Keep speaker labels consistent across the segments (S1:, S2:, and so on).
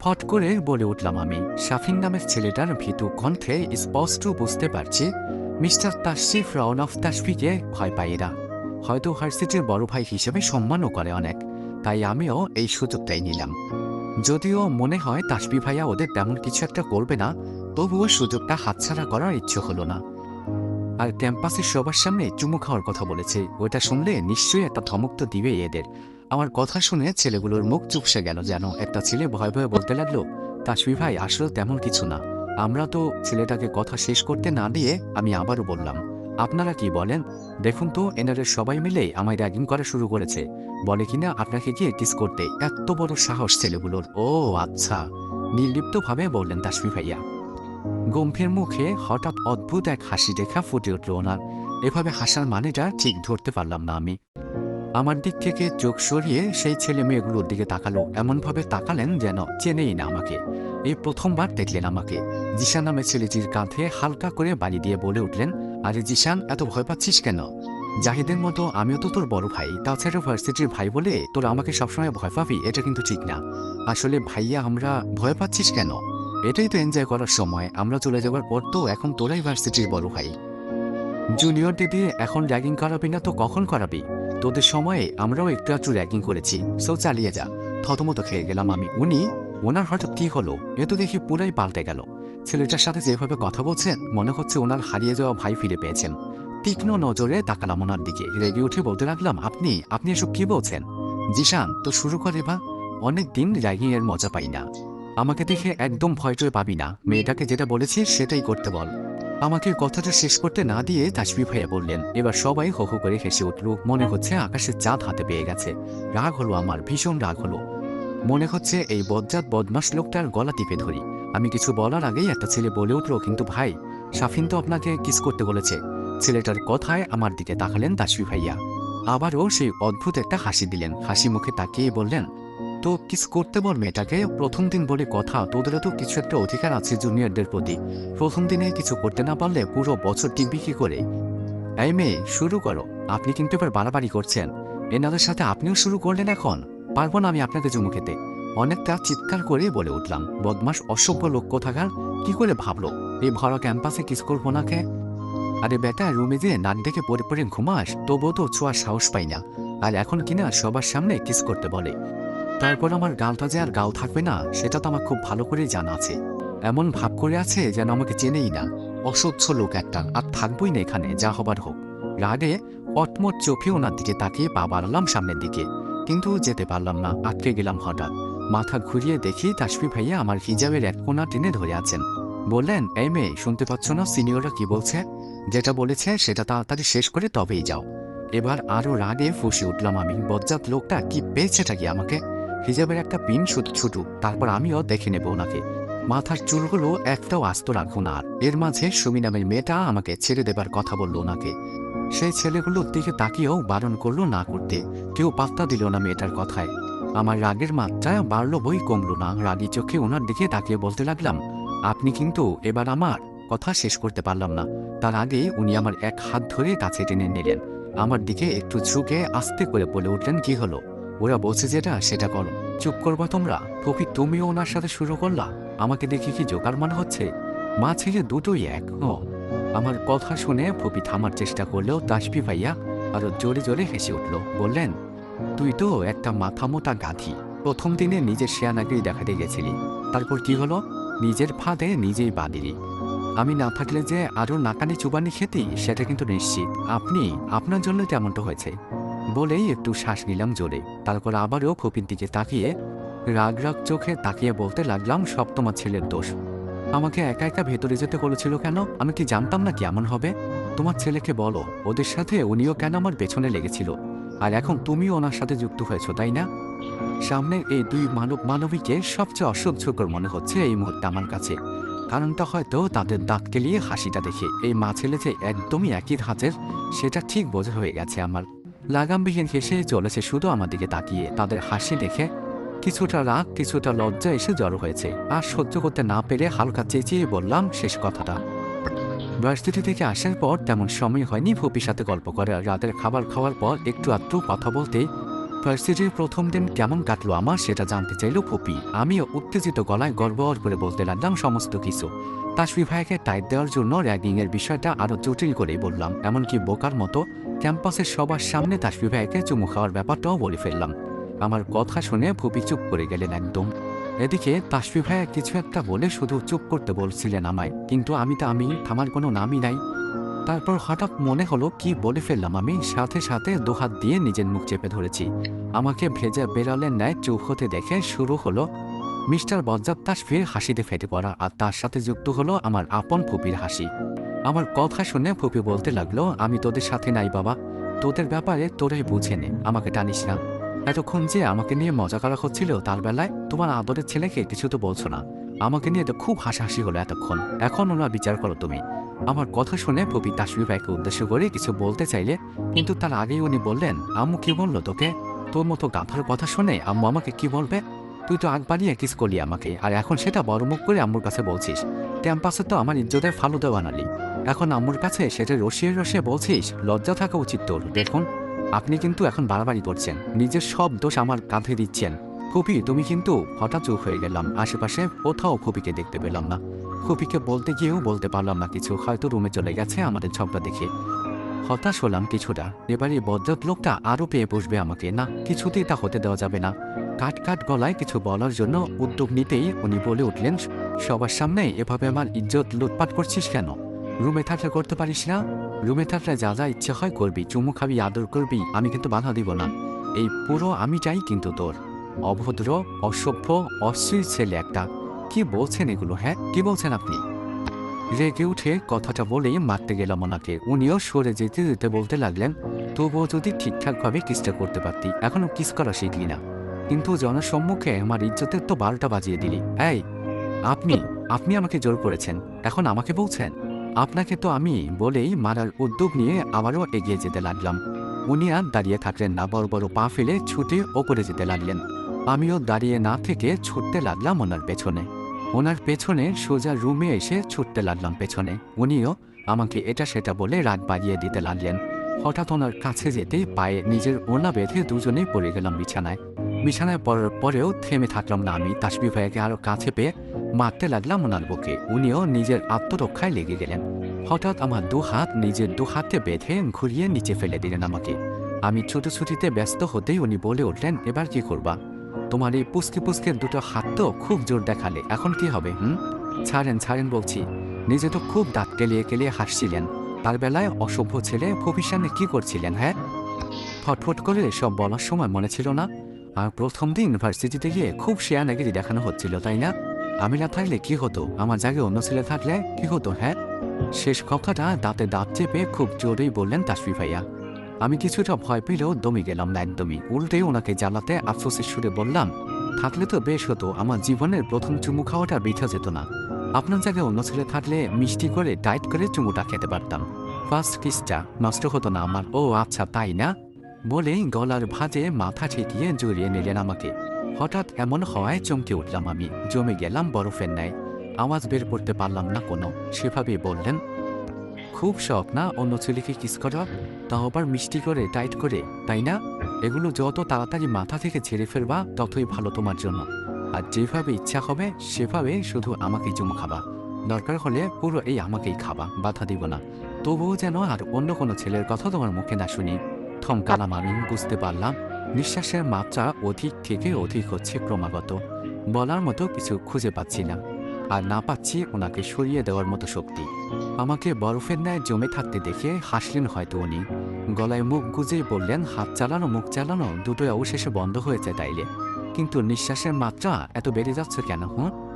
S1: ফট করে বলে উঠলাম আমি। শাফিন নামের ছেলেটার ভীতু কণ্ঠে স্পষ্ট বুঝতে পারছি, মিস্টার তাশরিফ রাউন অফ তাশফিকে ভয় পায় এরা। হয়তো ভার্সিটির বড় ভাই হিসেবে সম্মানও করে অনেক, তাই আমিও এই সুযোগটাই নিলাম। যদিও মনে হয় তাসবি ভাইয়া ওদের তেমন কিছু একটা করবে না, তবুও সুযোগটা হাতছাড়া করার ইচ্ছে হলো না। আর ক্যাম্পাসের সবার সামনে চুমু খাওয়ার কথা বলেছে, ওটা শুনলে নিশ্চয়ই একটা ধমক তো দিবে এদের। আমার কথা শুনে ছেলেগুলোর মুখ চুপসে গেল যেন। একটা ছেলে ভয় ভয়ে বলতে লাগল তাসবি ভাই, আসলে তেমন কিছু না। আমরা তো ছেলেটাকে কথা শেষ করতে না দিয়ে আমি আবারও বললাম, আপনারা কি বলেন? দেখুন তো এনারা সবাই মিলে আমায় র্যাগিং করা শুরু করেছে। বলে কিনা আপনাকে গিয়ে কিস করতে। এত বড় সাহস ছেলেগুলোর। ও আচ্ছা। নির্লিপ্তভাবে বললেন তাসবি ভাইয়া। গম্ভীর মুখে হঠাৎ অদ্ভুত এক হাসি দেখা ফুটে উঠল ওনার। এভাবে হাসার মানেটা ঠিক ধরতে পারলাম না আমি। আমার দিক থেকে চোখ সরিয়ে সেই ছেলে মেয়েগুলোর দিকে তাকালো, এমনভাবে তাকালেন যেন চেনেই না আমাকে। এই প্রথমবার দেখলেন আমাকে। জিশান নামের ছেলেটির কাঁধে হালকা করে বাড়ি দিয়ে বলে উঠলেন, আরে জিশান, এত ভয় পাচ্ছিস কেন? জাহিদের মতো আমিও তো তোর বড় ভাই তাছাড়া ভার্সিটির ভাই বলে তোর আমাকে সবসময় ভয় পাবি, এটা কিন্তু ঠিক না। আসলে ভাইয়া, আমরা ভয় পাচ্ছিস কেন? এটাই তো এনজয় করার সময়, আমরা চলে যাওয়ার পর তো এখন তোরাই ভার্সিটির বড় ভাই। জুনিয়র দিদি, এখন র্যাগিং করাবি না তো কখন করাবি? তোদের সময়ে আমরাও একটু একটু র্যাগিং করেছি। সো চালিয়ে যা। থতমতো খেয়ে গেলাম আমি। উনি, ওনার হঠাৎ কি হলো? এ তো দেখি পুরাই পাল্টে গেল। ছেলেটার সাথে যেভাবে কথা বলছেন, মনে হচ্ছে ওনার হারিয়ে যাওয়া ভাই ফিরে পেয়েছেন। তীক্ষ্ণ নজরে তাকালাম ওনার দিকে। রেগে উঠে বলতে লাগলাম, আপনি আপনি এসব কি বলছেন? জিশান, তো শুরু করে বা। অনেক দিন র্যাগিং এর মজা পাই না। আমাকে দেখে একদম ভয় টয় পাবি না। মেয়েটাকে যেটা বলেছি সেটাই করতে বল। আমাকে কথাটা শেষ করতে না দিয়ে তাসবি ভাইয়া বললেন, এবার সবাই হো করে হেসে উঠল। মনে হচ্ছে আকাশের চাঁদ হাতে পেয়ে গেছে। রাগ হলো আমার, ভীষণ রাগ হলো। মনে হচ্ছে এই বজ্জাত বদমাস লোকটার গলা টিপে ধরি। আমি কিছু বলার আগেই একটা ছেলে বলে উঠল, কিন্তু ভাই, সাফিন তো আপনাকে কিস করতে বলেছে। ছেলেটার কথায় আমার দিকে তাকালেন তাসবি ভাইয়া। আবারও সেই অদ্ভুত একটা হাসি দিলেন। হাসি মুখে তাকিয়ে বললেন তো কিস করতে বল মেয়েটাকে? প্রথম দিন বলে কথা, তোদেরও তো কিছু একটা অধিকার আছে জুনিয়রদের প্রতি। প্রথম দিনে কিছু করতে না পারলে পুরো বছর টিকবি কি করে? এই মেয়ে, শুরু করো। আপনি কিন্তু এবার বাড়াবাড়ি করছেন। এনাদের সাথে আপনিও শুরু করলেন এখন। পারব না আমি আপনাকে চুমু খেতে। অনেকটা চিৎকার করে বলে উঠলাম বদমাস অসভ্য লোক কোথাকার? কি করে ভাবলো? এই ভরা ক্যাম্পাসে কিস করব নাকে আরে বেটা, রুমে যে নাক ডেকে পরে পরে ঘুমাস, তবুও তো ছোঁয়ার সাহস পাই না। আর এখন কিনা সবার সামনে কিস করতে বলে। তারপর আমার গালটা যে আর গাল থাকবে না, সেটা তো আমার খুব ভালো করে জানা আছে। এমন ভাব করে আছে যেন আমাকে চেনেই না। অসহ্য লোক একটা, আর থাকবই না এখানে, যা হবার হোক। রাগে অটমট চোখে ওনার দিকে তাকিয়ে পা বাড়ালাম সামনের দিকে। কিন্তু যেতে পারলাম না আটকে গেলাম হঠাৎ। মাথা ঘুরিয়ে দেখি তাসফি ভাইয়া আমার হিজাবের এক কোনা টেনে ধরে আছেন। বললেন, এই মেয়ে, শুনতে পাচ্ছ না সিনিয়ররা কি বলছে? যেটা বলেছে সেটা তাড়াতাড়ি শেষ করে তবেই যাও। এবার আরও রাগে ফুসে উঠলাম আমি। বজ্জাত লোকটা কি পেয়েছেটা কি আমাকে? হিজাবের একটা পিন শুধু ছুটু তারপর আমিও দেখে নেব ওনাকে। মাথার চুলগুলো একটাও আস্ত রাখব না আর। এর মাঝে সুমি নামের মেয়েটা আমাকে ছেড়ে দেবার কথা বলল ওনাকে। সেই ছেলেগুলোর দিকে তাকিয়েও বারণ করল না করতে। কেউ পাত্তা দিল না মেয়েটার কথায়। আমার রাগের মাত্রা বাড়লো, বই কমলো না। রাগি চোখে ওনার দিকে তাকিয়ে বলতে লাগলাম, আপনি কিন্তু এবার আমার কথা শেষ করতে পারলাম না। তার আগে উনি আমার এক হাত ধরে কাছে টেনে নিলেন। আমার দিকে একটু ঝুঁকে আস্তে করে বলে উঠলেন, কি হলো? ওরা বলছে যেটা, সেটা করো। চুপ করবা তোমরা। ফফি, তুমিও ওনার সাথে শুরু করলা? আমাকে দেখে কি জোকার মনে হচ্ছে? মা ছেলে দুটোই এক, ও। আমার কথা শুনে ফপি থামার চেষ্টা করলেও তাসবি ভাইয়া আরও জোরে জোরে হেসে উঠল। বললেন, তুই তো একটা মাথা মোটা গাধি। প্রথম দিনে নিজের শেয়ানাকেই দেখাতে গেছিলি। তারপর কি হলো? নিজের ফাঁদে নিজেই বাঁধিলি আমি না থাকলে যে আরও নাকানি চুবানি খেতি, সেটা কিন্তু নিশ্চিত। আপনি, আপনার জন্য তেমনটা হয়েছে। বলেই একটু শ্বাস নিলাম জোরে। তারপর আবারও খপির দিকে তাকিয়ে রাগ রাগ চোখে তাকিয়ে বলতে লাগলাম, সব তোমার ছেলের দোষ। আমাকে একা একা ভেতরে যেতে বলেছিল কেন? আমি কি জানতাম না কেমন হবে? তোমার ছেলেকে বলো, ওদের সাথে উনিও কেন আমার পেছনে লেগেছিল? আর এখন তুমিও ওনার সাথে যুক্ত হয়েছো, তাই না? সামনের এই দুই মানব মানবীকে সবচেয়ে অসহ্যকর মনে হচ্ছে এই মুহূর্তে আমার কাছে। কারণটা হয়তো তাদের দাঁত কেলিয়ে হাসিটা দেখে। এই মা ছেলে যে একদমই একই ধাঁচের, সেটা ঠিক বোঝা হয়ে গেছে আমার। লাগামবিহীন হেসে চলেছে শুধু আমার দিকে তাকিয়ে। তাদের হাসি দেখে কিছুটা রাগ, কিছুটা লজ্জা এসে জড়ো হয়েছে। আর সহ্য করতে না পেরে হালকা চেঁচিয়ে বললাম, শেষ কথাটা। ভার্সিটি থেকে আসার পর তেমন সময় হয়নি ভুপির সাথে গল্প করে। রাতের খাবার খাওয়ার পর একটু আধটু কথা বলতে ভার্সিটির প্রথম দিন কেমন কাটলো আমার সেটা জানতে চাইলো ফুপি আমিও উত্তেজিত গলায় গর্বর করে বলতে লাগলাম, সমস্ত কিছু। তাসফি ভাইকে টাইট দেওয়ার জন্য র্যাগিংয়ের বিষয়টা আরও জটিল করেই বললাম, এমনকি বোকার মতো ক্যাম্পাসের সবার সামনে তাসফি ভাইকে চুমু খাওয়ার ব্যাপারটাও বলে ফেললাম। আমার কথা শুনে ফুপি চুপ করে গেলেন একদম। এদিকে তাসফি ভাইয়া কিছু একটা বলে শুধু চুপ করতে বলছিলেন আমায়, কিন্তু আমি তো আমি থামার কোনো নামই নাই। তারপর হঠাৎ মনে হলো কি বলে ফেললাম আমি, সাথে সাথে দুহাত দিয়ে নিজের মুখ চেপে ধরেছি। আমাকে ভেজা বেড়ালের ন্যায় চুপ হতে দেখে শুরু হলো মিস্টার বজ্জাত তাসফির হাসিতে ফেটে পড়া, আর তার সাথে যুক্ত হলো আমার আপন ফুপির হাসি। আমার কথা শুনে ফুপি বলতে লাগল, আমি তোদের সাথে নাই বাবা। তোদের ব্যাপারে তোরাই বুঝে নে। আমাকে টানিস না। এতক্ষণ যে আমাকে নিয়ে মজা করা হচ্ছিল, তার বেলায় তোমার আদরের ছেলেকে কিছু তো বলছো না। আমাকে নিয়ে তো খুব হাসাহাসি হলো এতক্ষণ। এখন ওরা বিচার করো তুমি। আমার কথা শুনে পপি তাসবি ভাইকে উদ্দেশ্য করে কিছু বলতে চাইলে, কিন্তু তার আগেই উনি বললেন, আম্মু কি বলল তোকে? তোর মতো গাধার কথা শুনে আম্মু আমাকে কি বলবে? তুই তো আগ বানিয়ে কিস করলি আমাকে। আর এখন সেটা বড় মুখ করে আম্মুর কাছে বলছিস। ক্যাম্পাসে তো আমার ইজ্জতের ফালুদা বানালি এখন আম্মুর কাছে সেটা রসিয়ে রসিয়ে বলছিস, লজ্জা থাকা উচিত তোর। দেখুন, আপনি কিন্তু এখন বাড়াবাড়ি করছেন। নিজের সব দোষ আমার কাঁধে দিচ্ছেন। ফুপি তুমি কিন্তু হঠাৎ চুপ হয়ে গেলাম। আশেপাশে কোথাও ফুপিকে দেখতে পেলাম না। ফুপিকে বলতে গিয়েও বলতে পারলাম না কিছু। হয়তো রুমে চলে গেছে আমাদের ঝগড়া দেখে। হতাশ হলাম কিছুটা। এবারে বজ্রত লোকটা আরও পেয়ে বসবে আমাকে। না, কিছুতেই তা হতে দেওয়া যাবে না। কাট কাট গলায় কিছু বলার জন্য উদ্যোগ নিতেই উনি বলে উঠলেন সবার সামনে এভাবে আমার ইজ্জত লুটপাট করছিস কেন? রুমে থাকলে করতে পারিস না? রুমে থাকলে যা যা ইচ্ছে হয় করবি, চুমু খাবি, আদর করবি, আমি কিন্তু বাধা দিব না। এই পুরো আমি চাই কিন্তু তোর। অভদ্র, অসভ্য, অশ্লীল ছেলে একটা। কি বলছেন এগুলো হ্যাঁ? কি বলছেন আপনি? রেগে উঠে কথাটা বলেই মারতে গেলাম ওনাকে। উনিও সরে যেতে যেতে বলতে লাগলেন, তবুও যদি ঠিকঠাকভাবে কিসটা করতে পারতি? এখনও কিস করা শিখলি না। কিন্তু জনসম্মুখে আমার ইজ্জতের তো বারোটা বাজিয়ে দিলি। এই আপনি আপনি আমাকে জোর করেছেন, এখন আমাকে বলছেন। আপনাকে তো আমি বলেই মারার উদ্যোগ নিয়ে আবারও এগিয়ে যেতে লাগলাম। উনি আর দাঁড়িয়ে থাকলেন না, বড় বড় পা ফেলে ছুটে ওপরে যেতে লাগলেন। আমিও দাঁড়িয়ে না থেকে ছুটতে লাগলাম ওনার পেছনে। ওনার পেছনে সোজা রুমে এসে ছুটতে লাগলাম পেছনে। উনিও আমাকে এটা সেটা বলে রাগ বাড়িয়ে দিতে লাগলেন। হঠাৎ ওনার কাছে যেতে পায়ে নিজের ওনা বেঁধে দুজনেই পড়ে গেলাম বিছানায়। বিছানায় পড়ার পরেও থেমে থাকলাম না আমি। তাসবি ভাইয়াকে আরও কাছে পেয়ে মারতে লাগলাম ওনার বুকে। উনিও নিজের আত্মরক্ষায় লেগে গেলেন। হঠাৎ আমার দু হাত নিজের দু হাতে বেঁধে ঘুরিয়ে নিচে ফেলে দিলেন আমাকে। আমি ছুটোছুটিতে ব্যস্ত হতেই উনি বলে উঠলেন, এবার কি করবা? তোমার এই পুস্কে পুস্কের দুটো হাত তো খুব জোর দেখালে। এখন কি হবে, হুম? ছাড়েন ছাড়েন, বলছি। নিজে তো খুব দাঁত কেলিয়ে কেলিয়ে হাসছিলেন। তার বেলায় অসভ্য ছেলে সামনে কি করছিলেন হ্যাঁ? ফটফট করে সব বলার সময় মনে ছিল না আর প্রথম দিন ইউনিভার্সিটিতে গিয়ে খুব শেয়ানাগিরি দেখানো হচ্ছিল, তাই না? আমি না থাকলে কি হতো? আমার জায়গায় অন্য ছেলে থাকলে কি হতো হ্যাঁ? শেষ কথাটা দাঁতে দাঁত চেপে খুব জোরেই বললেন তাসফি ভাইয়া। আমি কিছুটা ভয় পেলেও দমে গেলাম না একদমই। উল্টে ওনাকে জ্বালাতে আফসোসের সুরে বললাম, থাকলে তো বেশ হতো, আমার জীবনের প্রথম চুমু খাওয়াটা বৃথা যেত না। আপনার জায়গায় অন্য ছেলে থাকলে মিষ্টি করে টাইট করে চুমুটা খেতে পারতাম। ফার্স্ট কিসটা? নষ্ট হতো না আমার? ও আচ্ছা তাই না? বলেই গলার ভাঁজে মাথা ঠেকিয়ে জড়িয়ে নিলেন আমাকে। হঠাৎ এমন হওয়ায় চমকে উঠলাম আমি। জমে গেলাম বরফের ন্যায়। আওয়াজ বের করতে পারলাম না কোনো। সেভাবেই বললেন, খুব শখ না অন্য ছেলেকে কিস করা? তাও আবার মিষ্টি করে, টাইট করে, তাই না? এগুলো যত তাড়াতাড়ি মাথা থেকে ছেড়ে ফেলবা, ততই ভালো তোমার জন্য। আর যেভাবে ইচ্ছা হবে, সেভাবে শুধু আমাকেই চুমু খাবা। দরকার হলে পুরো এই আমাকেই খাবা, বাধা দিব না। তবুও যেন আর অন্য কোনো ছেলের কথা তোমার মুখে না শুনি। থমকালাম আমি বুঝতে পারলাম। নিঃশ্বাসের মাত্রা অধিক থেকে অধিক হচ্ছে ক্রমাগত। বলার মতো কিছু খুঁজে পাচ্ছি না। আর না পাচ্ছি ওনাকে সরিয়ে দেওয়ার মতো শক্তি। আমাকে বরফের ন্যায় জমে থাকতে দেখে হাসলেন হয়তো উনি। গলায় মুখ গুজেই বললেন, হাত চালানো, মুখ চালানো, দুটোই অবশেষে বন্ধ হয়েছে তাইলে। কিন্তু নিঃশ্বাসের মাত্রা এত বেড়ে যাচ্ছে কেন হুঁ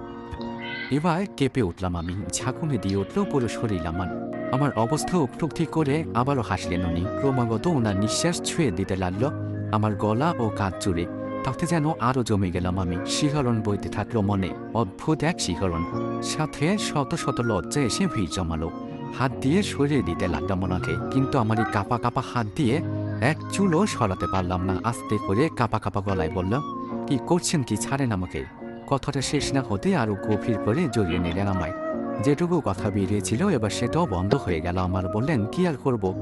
S1: এবার কেঁপে উঠলাম আমি। ঝাঁকুনি দিয়ে উঠল পুরো শরীর আমার। আমার অবস্থা উপলব্ধি করে আবারও হাসলেন উনি। ক্রমাগত ওনার নিঃশ্বাস ছুঁয়ে দিতে লাগল। আমার গলা ও কাঁধ জুড়ে। তাতে যেন আরও জমে গেলাম আমি। শিহরণ বইতে থাকল মনে। অদ্ভুত এক শিহরণ। সাথে শত শত লজ্জা এসে ভিড় জমালো। হাত দিয়ে সরিয়ে দিতে লাগলাম ওনাকে। কিন্তু আমার এই কাপা কাপা হাত দিয়ে এক চুলও সরাতে পারলাম না। আস্তে করে কাপা কাপা গলায় বললাম কি করছেন কি? ছাড়েন আমাকে। কথাটা শেষ না হতে আরও গভীর করে জড়িয়ে নিলেন আমায়। যেটুকু কথা বেরিয়েছিল, এবার সেটাও বন্ধ হয়ে গেল আমার। বললেন, কি আর করব?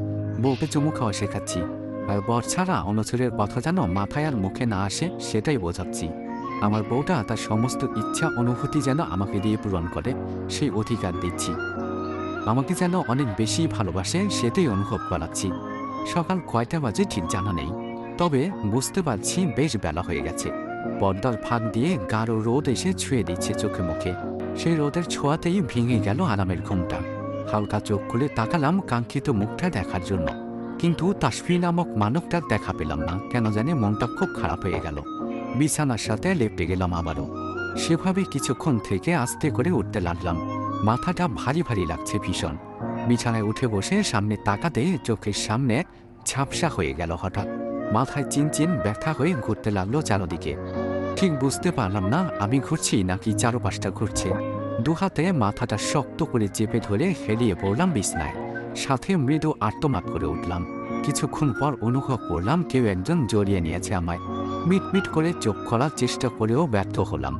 S1: বউকে চুমু খাওয়া শেখাচ্ছি। আর বর ছাড়া অনুচরের কথা যেন মাথায় আর মুখে না আসে, সেটাই বোঝাচ্ছি। আমার বউটা তার সমস্ত ইচ্ছা অনুভূতি যেন আমাকে দিয়ে পূরণ করে, সেই অধিকার দিচ্ছি। আমাকে যেন অনেক বেশি ভালোবাসে, সেটাই অনুভব করাচ্ছি। সকাল কয়টা বাজে ঠিক জানা নেই। তবে বুঝতে পারছি বেশ বেলা হয়ে গেছে। পর্দার ফাঁক দিয়ে গাঢ় রোদ এসে ছুঁয়ে দিচ্ছে চোখে মুখে। সেই রোদের ছোঁয়াতেই ভেঙে গেল আরামের ঘুমটা। হালকা চোখ খুলে তাকালাম কাঙ্ক্ষিত মুখটা দেখার জন্য। কিন্তু তাসফি নামক মানবটার দেখা পেলাম না। কেন জানি মনটা খুব খারাপ হয়ে গেল। বিছানার সাথে লেপটে গেলাম আবারও। সেভাবে কিছুক্ষণ থেকে আস্তে করে উঠতে লাগলাম। মাথাটা ভারী ভারী লাগছে ভীষণ। বিছানায় উঠে বসে সামনে তাকাতে চোখের সামনে ঝাপসা হয়ে গেল হঠাৎ। মাথায় চিনচিন ব্যথা হয়ে ঘুরতে লাগল চারদিকে। ঠিক বুঝতে পারলাম না, আমি ঘুরছি নাকি চারপাশটা ঘুরছে। দুহাতে মাথাটা শক্ত করে চেপে ধরে হেলিয়ে পড়লাম বিছনায়। সাথে মৃদু আর্তমাত করে উঠলাম। কিছুক্ষণ পর অনুভব করলাম কেউ একজন জড়িয়ে নিয়েছে আমায়। মিটমিট করে চোখ খোলার চেষ্টা করেও ব্যর্থ হলাম।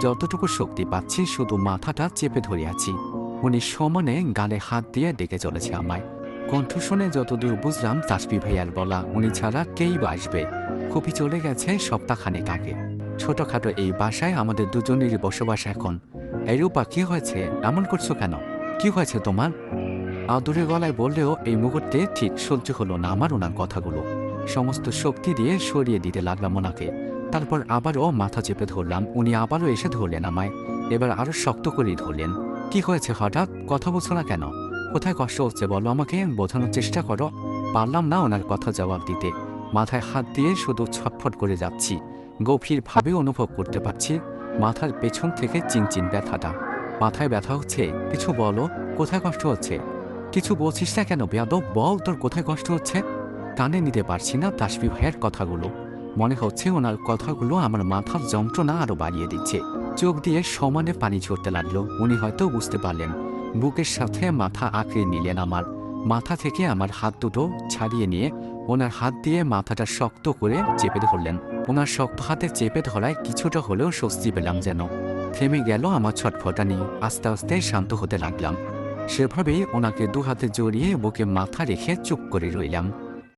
S1: যতটুকু শক্তি পাচ্ছি, শুধু মাথাটা চেপে ধরে আছি। উনি সমানে গালে হাত দিয়ে ডেকে চলেছে আমায়। কণ্ঠ শুনে যতদূর বুঝলাম তাসবি ভাইয়ার বলা উনি ছাড়া কেই বা আসবে। কপি চলে গেছে সপ্তাহখানেক আগে। ছোটখাটো এই বাসায় আমাদের দুজনেরই বসবাস এখন। এই রূপা কি হয়েছে? এমন করছ কেন? কি হয়েছে তোমার? আদুরে গলায় বললেও এই মুহূর্তে ঠিক সহ্য হলো না আমার ওনার কথাগুলো। সমস্ত শক্তি দিয়ে সরিয়ে দিতে লাগলাম ওনাকে। তারপর আবারও মাথা চেপে ধরলাম, উনি আবারও এসে ধরলেন আমায়। এবার আরও শক্ত করেই ধরলেন। কি হয়েছে হঠাৎ? কথা বলছো না কেন? কোথায় কষ্ট হচ্ছে বলো? আমাকে বোঝানোর চেষ্টা করো। পারলাম না ওনার কথা জবাব দিতে। মাথায় হাত দিয়ে শুধু ছটফট করে যাচ্ছি। গভীরভাবে অনুভব করতে পারছি মাথার পেছন থেকে চিনচিন ব্যথাটা। মাথায় ব্যথা হচ্ছে। কিছু বলো, কোথায় কষ্ট হচ্ছে? কিছু বলছিস না কেন বেয়াদব? বল তোর কোথায় কষ্ট হচ্ছে? কানে নিতে পারছি না তাসবি ভাইয়ের কথাগুলো। মনে হচ্ছে ওনার কথাগুলো আমার মাথার যন্ত্রণা আরও বাড়িয়ে দিচ্ছে। চোখ দিয়ে সমানে পানি ঝরতে লাগল। উনি হয়তো বুঝতে পারলেন। বুকের সাথে মাথা আঁকড়ে নিলেন আমার। মাথা থেকে আমার হাত দুটো ছাড়িয়ে নিয়ে ওনার হাত দিয়ে মাথাটা শক্ত করে চেপে ধরলেন। ওনার শক্ত হাতে চেপে ধরায় কিছুটা হলেও স্বস্তি পেলাম যেন। থেমে গেল আমার ছটফটানি আস্তে আস্তে শান্ত হতে লাগলাম। সেভাবেই ওনাকে দু হাতে জড়িয়ে বুকে মাথা রেখে চুপ করে রইলাম।